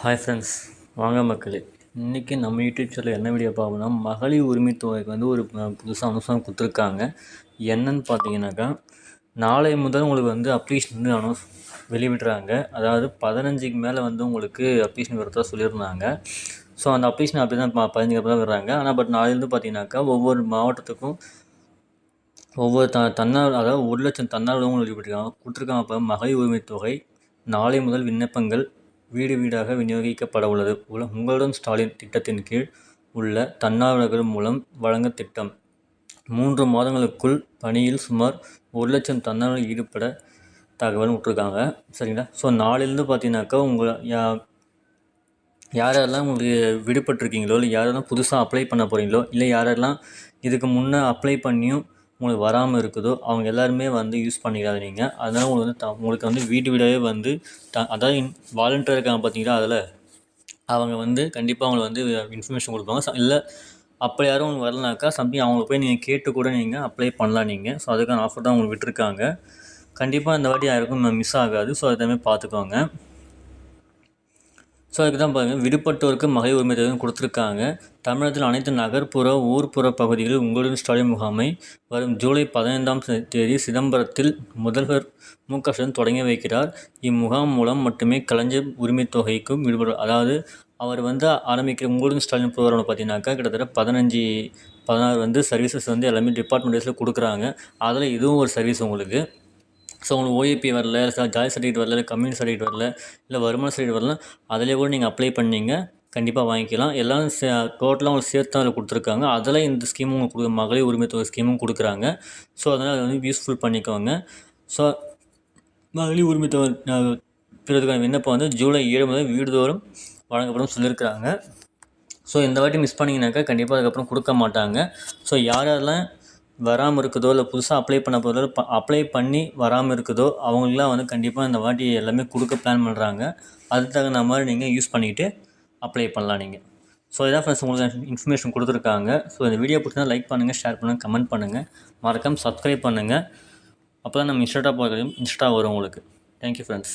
Hi friends வாங்க மக்களே. இன்றைக்கி நம்ம யூடியூப் சேனலில் என்ன வீடியோ பார்க்கணும்னா மகளிர் உரிமை தொகைக்கு வந்து ஒரு புதுசாக அனுசரம் கொடுத்துருக்காங்க. என்னன்னு பார்த்தீங்கன்னாக்கா நாளை முதல் உங்களுக்கு வந்து அப்ளிகேஷன் வந்து அனௌன்ஸ் வெளிவிடுறாங்க அதாவது பதினஞ்சுக்கு மேலே வந்து உங்களுக்கு அப்ளிகேஷன் வரதா சொல்லியிருந்தாங்க. ஸோ அந்த அப்ளிகேஷன் அப்படி தான் ப பதினஞ்சுக்கு அப்புறம் தான் வர்றாங்க. ஆனால் பட் நாளையிலேருந்து பார்த்தீங்கன்னாக்கா ஒவ்வொரு மாவட்டத்துக்கும் ஒவ்வொரு த தன்னார் அதாவது ஒரு லட்சம் தன்னார்வலர்கள் வெளியிட்டிருக்காங்க. கொடுத்துருக்காங்க அப்போ மகளிர் உரிமை தொகை நாளை முதல் விண்ணப்பங்கள் வீடு வீடாக விநியோகிக்கப்பட உள்ளது. உங்களுடன் ஸ்டாலின் திட்டத்தின் கீழ் உள்ள தன்னார்வலர்கள் மூலம் வழங்க திட்டம். மூன்று மாதங்களுக்குள் பணியில் சுமார் ஒரு லட்சம் தன்னார்வலர்கள் ஈடுபட தகவல் விட்ருக்காங்க சரிங்களா? ஸோ நாளிலிருந்து பார்த்தீங்கன்னாக்கா உங்களை யா யாரெல்லாம் உங்களுக்கு விடுபட்டிருக்கீங்களோ இல்லை யாரெல்லாம் புதுசாக அப்ளை பண்ண போகிறீங்களோ இல்லை யாரெல்லாம் இதுக்கு முன்னே அப்ளை பண்ணியும் உங்களுக்கு வராமல் இருக்குதோ அவங்க எல்லாருமே வந்து யூஸ் பண்ணிக்காது நீங்கள் அதனால் உங்களுக்கு வந்து த உங்களுக்கு வந்து வீடு வீடாகவே வந்து த அதாவது இன் வாலண்டியர் இருக்காங்க பார்த்தீங்களா அதில்? அவங்க வந்து கண்டிப்பாக அவங்களுக்கு வந்து இன்ஃபர்மேஷன் கொடுப்பாங்க. ச இல்லை அப்போ யாரும் உங்களுக்கு வரலனாக்கா சம்திங் அவங்கள போய் நீங்கள் கேட்டு கூட நீங்கள் அப்ளை பண்ணலாம் நீங்கள் ஸோ அதுக்கான ஆஃபர் தான் உங்களுக்கு விட்டுருக்காங்க. கண்டிப்பாக இந்த வாட்டி யாருக்கும் மிஸ் ஆகாது. ஸோ அதுமாதிரி பார்த்துக்கோங்க. ஸோ அதுக்கு தான் பாருங்கள் விடுபட்டோருக்கு மகளிர் உரிமை தொகை கொடுத்துருக்காங்க. தமிழகத்தில் அனைத்து நகர்ப்புற ஊர்ப்புற பகுதிகளில் உங்களுடன் ஸ்டாலின் முகாமை வரும் ஜூலை பதினைந்தாம் தேதி சிதம்பரத்தில் முதல்வர் மு க ஸ்டாலின் தொடங்கி வைக்கிறார். இம்முகாம் மூலம் மட்டுமே கலைஞர் உரிமை தொகைக்கும் விடுபட அதாவது அவர் வந்து ஆரம்பிக்கிற உங்களுடன் ஸ்டாலின் ப்ரோக்ராமில் பார்த்தீங்கன்னாக்கா கிட்டத்தட்ட பதினஞ்சு பதினாறு வந்து சர்வீசஸ் வந்து எல்லாமே டிபார்ட்மெண்ட் வைஸில் கொடுக்குறாங்க. அதில் இதுவும் ஒரு சர்வீஸ் உங்களுக்கு. ஸோ உங்களுக்கு ஓஏபி வரல ஜாய் சர்டிஃபிகேட் வரல இல்லை சர்டிஃபிகேட் வரல இல்லை வருமான சர்டிஃபிகேட் வரல அதிலே கூட நீங்கள் அப்ளை பண்ணீங்க கண்டிப்பாக வாங்கிக்கலாம். எல்லாம் சே டோட்டலாக உங்களுக்கு சேர்த்து அதில் கொடுத்துருக்காங்க. அதில் இந்த ஸ்கீமும் உங்களுக்கு கொடுக்க மகளிர் உரிமை தொகை ஸ்கீமும் கொடுக்குறாங்க. ஸோ அதனால் அதை வந்து யூஸ்ஃபுல் பண்ணிக்கோங்க. ஸோ மகளிர் உரிமை தொகை பெறுவதற்கான விண்ணப்பம் வந்து ஜூலை ஏழு முதல் வீடுதோறும் வழங்கப்படும் சொல்லியிருக்கிறாங்க. ஸோ இந்த வாட்டி மிஸ் பண்ணிங்கனாக்கா கண்டிப்பாக அதுக்கப்புறம் கொடுக்க மாட்டாங்க. ஸோ யார் யாரெல்லாம் வராமல் இருக்குதோ இல்லை புதுசாக அப்ளை பண்ண போதோ ப அப்ளை பண்ணி வராமல் இருக்குதோ அவங்களுக்குலாம் வந்து கண்டிப்பாக இந்த வாட்டி எல்லாமே கொடுக்க பிளான் பண்ணுறாங்க அதுக்கு தகுந்த மாதிரி நீங்கள் யூஸ் பண்ணிக்கிட்டு அப்ளை பண்ணலாம் நீங்கள் ஸோ இதான் ஃப்ரெண்ட்ஸ் உங்களுக்கு இன்ஃபர்மேஷன் கொடுத்துருக்காங்க. ஸோ இந்த வீடியோ பிடிச்சா லைக் பண்ணுங்கள் ஷேர் பண்ணுங்கள் கமெண்ட் பண்ணுங்கள் மறக்காமல் சப்ஸ்கிரைப் பண்ணுங்கள் அப்போ தான் நம்ம இன்ஸ்டாட்டாக போகிறதையும் இன்ஸ்டா வரும் உங்களுக்கு. Thank you friends